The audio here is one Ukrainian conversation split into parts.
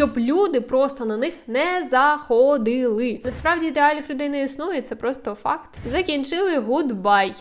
щоб люди просто на них не заходили. Насправді ідеальних людей не існує, це просто факт. Закінчили гудбай.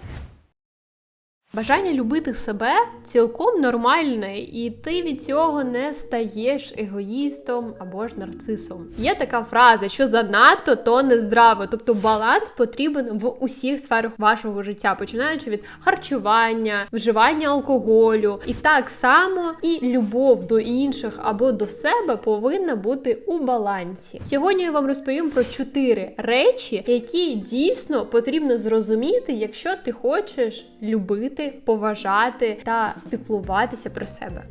Бажання любити себе цілком нормальне, і ти від цього не стаєш егоїстом або ж нарцисом. Є така фраза, що занадто то не здраво, тобто баланс потрібен в усіх сферах вашого життя, починаючи від харчування, вживання алкоголю, і так само і любов до інших або до себе повинна бути у балансі. Сьогодні я вам розповім про чотири речі, які дійсно потрібно зрозуміти, якщо ти хочеш любити поважати та піклуватися про себе.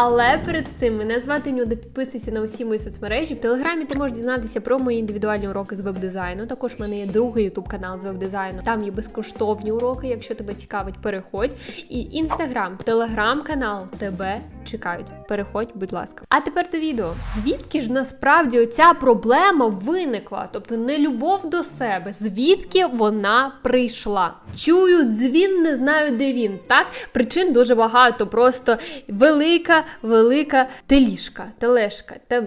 Але перед цим мене звати Нюда. Підписуйся на усі мої соцмережі. В телеграмі ти можеш дізнатися про мої індивідуальні уроки з веб-дизайну. Також в мене є другий ютуб канал з веб-дизайну. Там є безкоштовні уроки. Якщо тебе цікавить, переходь. І інстаграм, телеграм-канал тебе чекають. Переходь, будь ласка. А тепер до відео. Звідки ж насправді оця проблема виникла? Тобто не любов до себе. Звідки вона прийшла? Чую дзвін, не знаю, де він. Так, причин дуже багато. Просто велика, велика телішка, телешка. Те...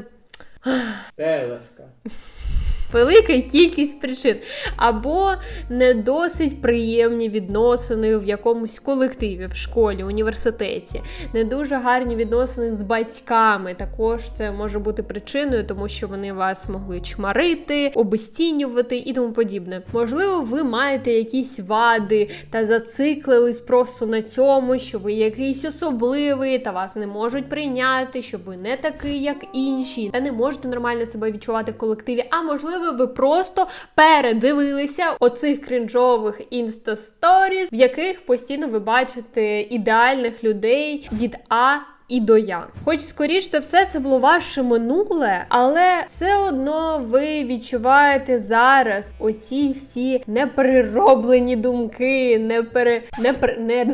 Телешка. Велика кількість причин, або не досить приємні відносини в якомусь колективі, в школі, університеті, не дуже гарні відносини з батьками. Також це може бути причиною, тому що вони вас могли чмарити, обесцінювати і тому подібне. Можливо, ви маєте якісь вади та зациклились просто на цьому, що ви якийсь особливий, та вас не можуть прийняти, що ви не такий, як інші, та не можете нормально себе відчувати в колективі. А можливо ви просто передивилися оцих крінжових інстасторіз, в яких постійно ви бачите ідеальних людей від А. І до я, хоч скоріш за все, це було ваше минуле, але все одно ви відчуваєте зараз оці всі неперероблені думки, не пере не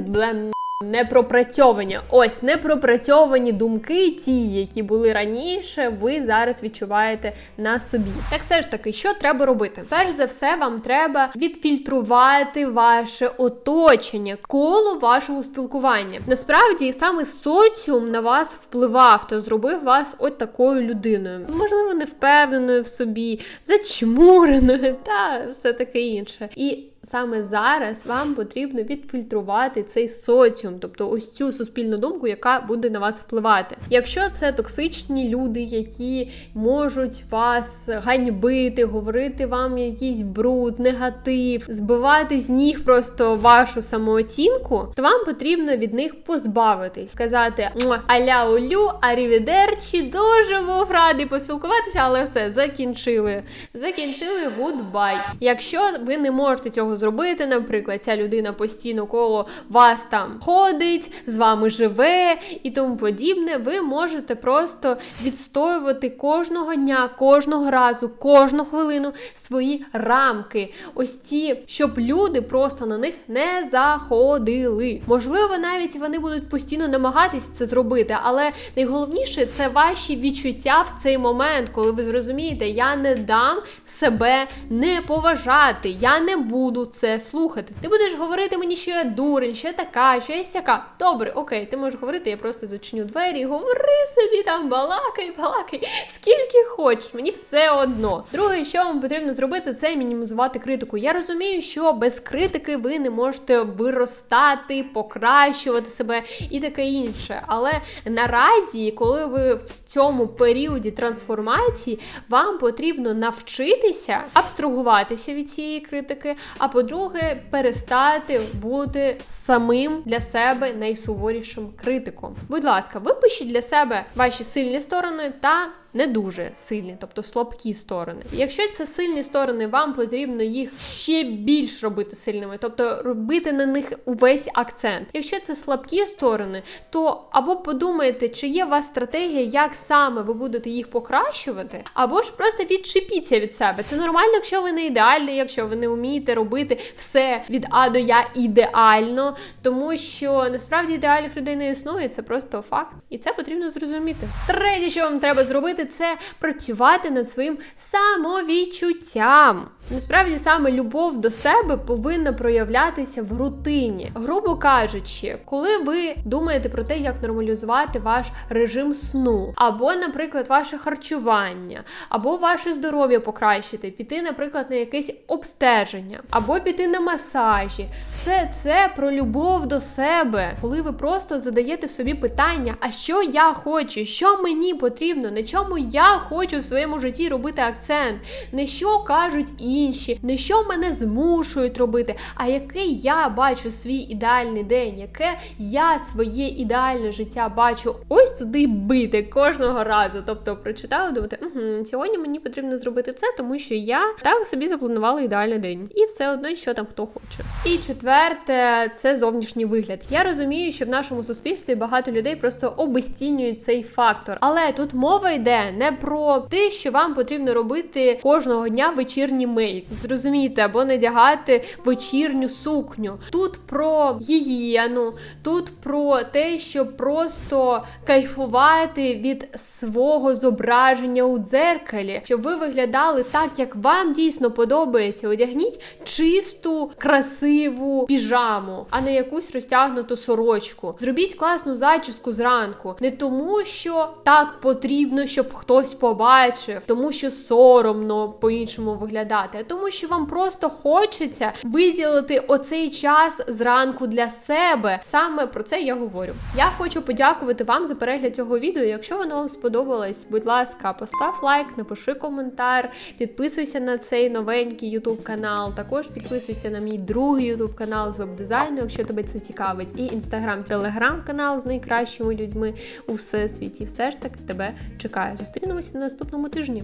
пер... не блем. Непропрацьовані, ось непропрацьовані думки, ті, які були раніше, ви зараз відчуваєте на собі. Так все ж таки, що треба робити? Перш за все, вам треба відфільтрувати ваше оточення, коло вашого спілкування. Насправді, саме соціум на вас впливав та зробив вас от такою людиною. Можливо, невпевненою в собі, зачмуреною та все таке інше. І саме зараз вам потрібно відфільтрувати цей соціум, тобто ось цю суспільну думку, яка буде на вас впливати. Якщо це токсичні люди, які можуть вас ганьбити, говорити вам якийсь бруд, негатив, збивати з ніг просто вашу самооцінку, то вам потрібно від них позбавитись, сказати аля улю, арівідерчі, дуже був радий поспілкуватися, але все закінчили. Закінчили гудбай. Якщо ви не можете цього зробити. Наприклад, ця людина постійно коло вас там ходить, з вами живе і тому подібне. Ви можете просто відстоювати кожного дня, кожного разу, кожну хвилину свої рамки. Ось ці, щоб люди просто на них не заходили. Можливо, навіть вони будуть постійно намагатися це зробити, але найголовніше це ваші відчуття в цей момент, коли ви зрозумієте, я не дам себе не поважати, я не буду це слухати. Ти будеш говорити мені, що я дурень, що я така, що я сяка. Добре, окей, ти можеш говорити, я просто зачиню двері і говори собі там, балакай, балакай, скільки хочеш, мені все одно. Друге, що вам потрібно зробити, це мінімізувати критику. Я розумію, що без критики ви не можете виростати, покращувати себе і таке інше. Але наразі, коли ви в цьому періоді трансформації, вам потрібно навчитися абстрагуватися від цієї критики. А по-друге, перестати бути самим для себе найсуворішим критиком. Будь ласка, випишіть для себе ваші сильні сторони та не дуже сильні, тобто слабкі сторони. Якщо це сильні сторони, вам потрібно їх ще більш робити сильними, тобто робити на них увесь акцент. Якщо це слабкі сторони, то або подумайте, чи є у вас стратегія, як саме ви будете їх покращувати, або ж просто відчепіться від себе. Це нормально, якщо ви не ідеальні, якщо ви не вмієте робити все від А до Я ідеально, тому що насправді ідеальних людей не існує, це просто факт, і це потрібно зрозуміти. Третє, що вам треба зробити, це працювати над своїм самовідчуттям. Насправді саме любов до себе повинна проявлятися в рутині. Грубо кажучи, коли ви думаєте про те, як нормалізувати ваш режим сну, або, наприклад, ваше харчування, або ваше здоров'я покращити, піти, наприклад, на якесь обстеження, або піти на масажі, все це про любов до себе, коли ви просто задаєте собі питання, а що я хочу, що мені потрібно, на чому я хочу в своєму житті робити акцент, не що кажуть інші, не що мене змушують робити, а який я бачу свій ідеальний день, яке я своє ідеальне життя бачу ось туди бити кожного разу. Тобто прочитали, думати, угу, сьогодні мені потрібно зробити це, тому що я так собі запланувала ідеальний день. І все одно, що там хто хоче. І четверте, це зовнішній вигляд. Я розумію, що в нашому суспільстві багато людей просто обесцінюють цей фактор. Але тут мова йде не про те, що вам потрібно робити кожного дня вечірній мейк. Зрозумійте, або надягати вечірню сукню. Тут про гігієну, тут про те, щоб просто кайфувати від свого зображення у дзеркалі, щоб ви виглядали так, як вам дійсно подобається. Одягніть чисту, красиву піжаму, а не якусь розтягнуту сорочку. Зробіть класну зачіску зранку, не тому, що так потрібно, щоб хтось побачив, тому що соромно по-іншому виглядати, а тому, що вам просто хочеться виділити оцей час зранку для себе. Саме про це я говорю. Я хочу подякувати вам за перегляд цього відео. Якщо воно вам сподобалось, будь ласка, постав лайк, напиши коментар, підписуйся на цей новенький YouTube канал. Також підписуйся на мій другий YouTube канал з веб-дизайну, якщо тебе це цікавить, і інстаграм, телеграм канал з найкращими людьми у всесвіті. Все ж таки тебе чекаю. Зустрінемося на наступному тижні.